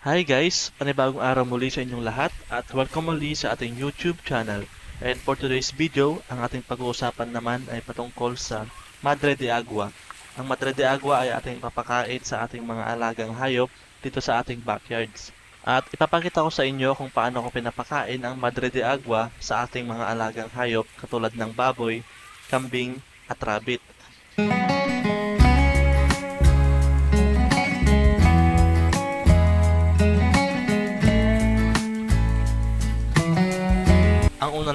Hi guys! Panibagong araw muli sa inyong lahat at welcome muli sa ating YouTube channel. And for today's video, ang ating pag-uusapan naman ay patungkol sa Madre de Agua. Ang Madre de Agua ay ating papakain sa ating mga alagang hayop dito sa ating backyards. At ipapakita ko sa inyo kung paano ko pinapakain ang Madre de Agua sa ating mga alagang hayop katulad ng baboy, kambing at rabbit. Ang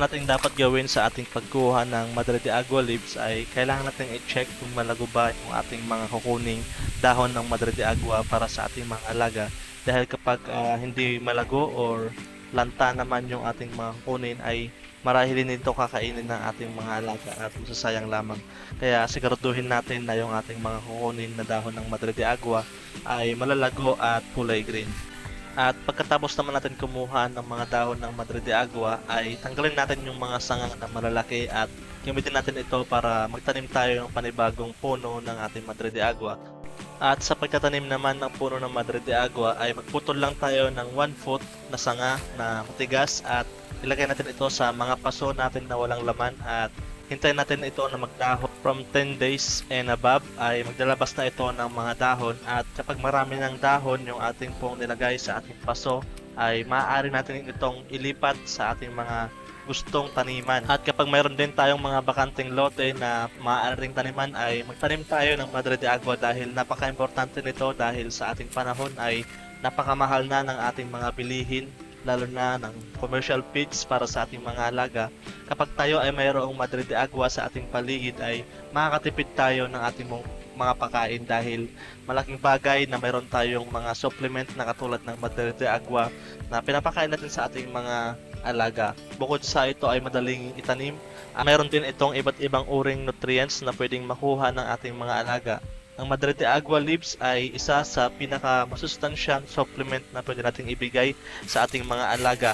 una nating dapat gawin sa ating pagkuha ng Madre de Agua leaves ay kailangan natin i-check kung malago ba yung ating mga kukuning dahon ng Madre de Agua para sa ating mga alaga. Dahil kapag ah, hindi malago or lanta naman yung ating mga kukunin ay marahil nito kakainin ng ating mga alaga at masasayang lamang. Kaya siguraduhin natin na yung ating mga kukunin na dahon ng Madre de Agua ay malalago at kulay green. At pagkatapos naman natin kumuha ng mga dahon ng Madre de Agua ay tanggalin natin yung mga sanga na malalaki at gamitin natin ito para magtanim tayo ng panibagong puno ng ating Madre de Agua. At sa pagtatanim naman ng puno ng Madre de Agua ay magputol lang tayo ng 1 foot na sanga na matigas at ilagay natin ito sa mga paso natin na walang laman at hintayin natin ito na magdahon. From 10 days and above ay maglalabas na ito ng mga dahon. At kapag marami ng dahon yung ating pong nilagay sa ating paso ay maaari natin itong ilipat sa ating mga gustong taniman. At kapag mayroon din tayong mga bakanting lote na maaaring taniman ay magtanim tayo ng Madre de Agua dahil napaka-importante nito dahil sa ating panahon ay napakamahal na ng ating mga bilihin lalo na ng commercial feeds para sa ating mga alaga. Kapag tayo ay mayroong Madre de Agua sa ating paligid ay makakatipid tayo ng ating mga pagkain dahil malaking bagay na mayroon tayong mga supplement na katulad ng Madre de Agua na pinapakain natin sa ating mga alaga. Bukod sa ito ay madaling itanim, ah, mayroon din itong iba't ibang uring nutrients na pwedeng makuha ng ating mga alaga. Ang Madre de Agua leaves ay isa sa pinaka masustansyang supplement na pwede nating ibigay sa ating mga alaga.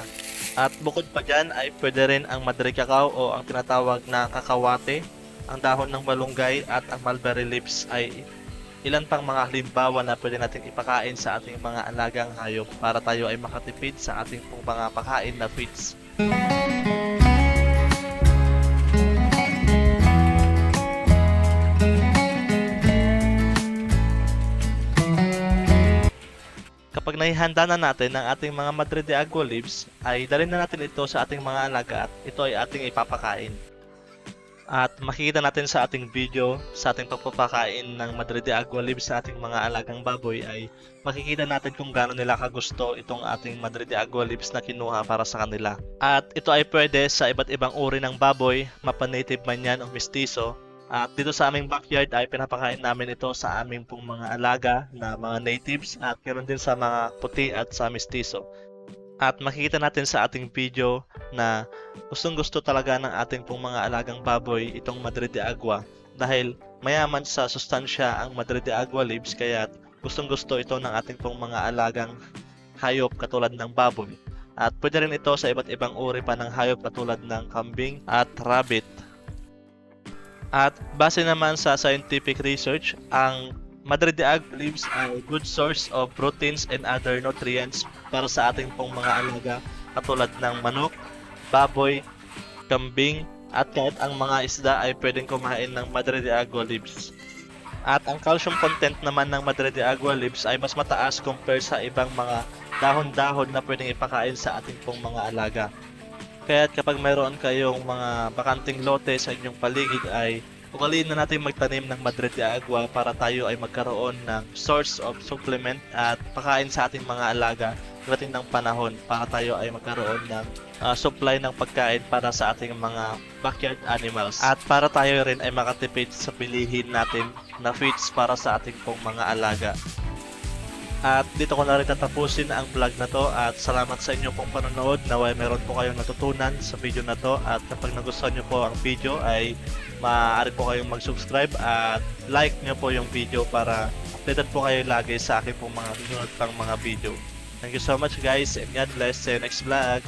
At bukod pa dyan ay pwede rin ang Madre Cacao o ang tinatawag na kakawate, ang dahon ng malunggay at ang mulberry leaves ay ilan pang mga halimbawa na pwede nating ipakain sa ating mga alagang hayop para tayo ay makatipid sa ating mga pakain na feeds. Kapag naihanda na natin ang ating mga Madre de Agua leaves, ay dalhin na natin ito sa ating mga alaga at ito ay ating ipapakain. At makikita natin sa ating video, sa ating pagpapakain ng Madre de Agua leaves sa ating mga alagang baboy ay makikita natin kung gaano nila kagusto itong ating Madre de Agua leaves na kinuha para sa kanila. At ito ay pwede sa iba't ibang uri ng baboy, mapa-native man yan o mestizo, at dito sa aming backyard ay pinapakain namin ito sa aming pong mga alaga na mga natives at meron din sa mga puti at sa mestizo. At makikita natin sa ating video na gustong gusto talaga ng ating pong mga alagang baboy itong Madre de Agua dahil mayaman sa sustansya ang Madre de Agua leaves kaya gustong gusto ito ng ating pong mga alagang hayop katulad ng baboy. At pwede rin ito sa iba't ibang uri pa ng hayop katulad ng kambing at rabbit. At base naman sa scientific research, ang Madre de Agua leaves ay good source of proteins and other nutrients para sa ating pong mga alaga katulad ng manok, baboy, kambing, at kahit ang mga isda ay pwedeng kumain ng Madre de Agua leaves. At ang calcium content naman ng Madre de Agua leaves ay mas mataas compare sa ibang mga dahon-dahon na pwedeng ipakain sa ating pong mga alaga. Kaya kapag mayroon kayong mga bakanting lote sa inyong paligid ay ugaliin na natin magtanim ng Madre de Agua para tayo ay magkaroon ng source of supplement at pakain sa ating mga alaga pagdating ng panahon para tayo ay magkaroon ng ah, supply ng pagkain para sa ating mga backyard animals at para tayo rin ay makatipid sa bilihin natin na feeds para sa ating pong mga alaga. At dito ko na rin tatapusin ang vlog na to at salamat sa inyo pong panonood. Naway meron po kayong natutunan sa video na to at kapag nagustuhan nyo po ang video ay maaari po kayong mag-subscribe at like nyo po yung video para updated po kayo lagi sa akin pong mga susunod pang mga video. Thank you so much guys and God bless. You next vlog.